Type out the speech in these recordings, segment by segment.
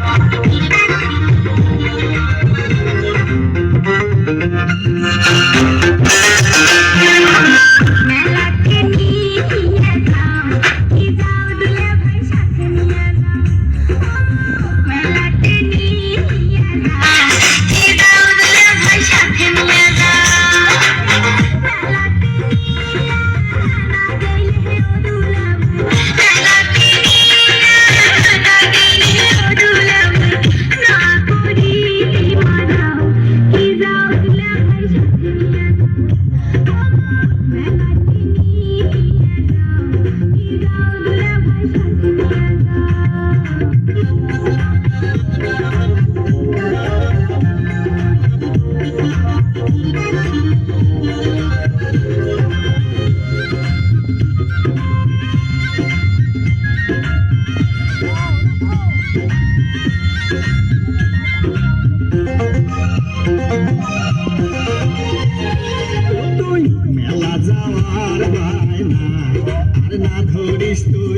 Thank you. हाताला धोडीस तू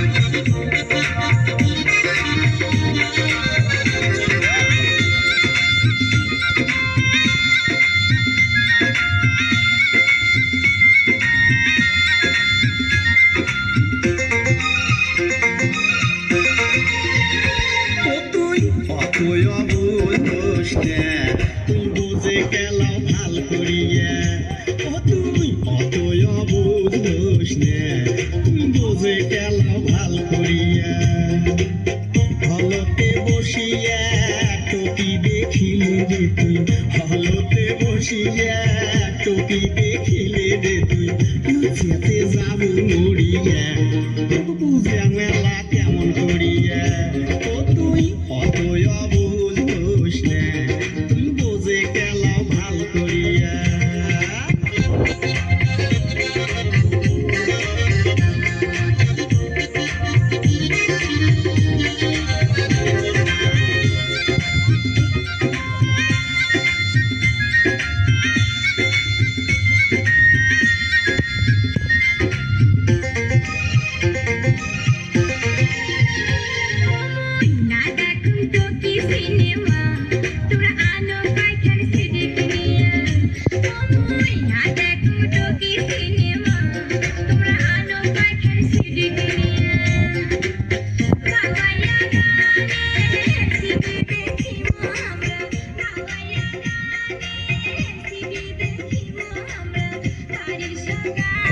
বুঝতে তুমি বুঝে গেল ভালো করিয়া। ও তুই? অত অবুঝ দোষ নে তুমি বুঝে গেল ভালো করিয়া। হলতে বসিয়া টকি দেখিলি রে তুই হলতে বসিয়া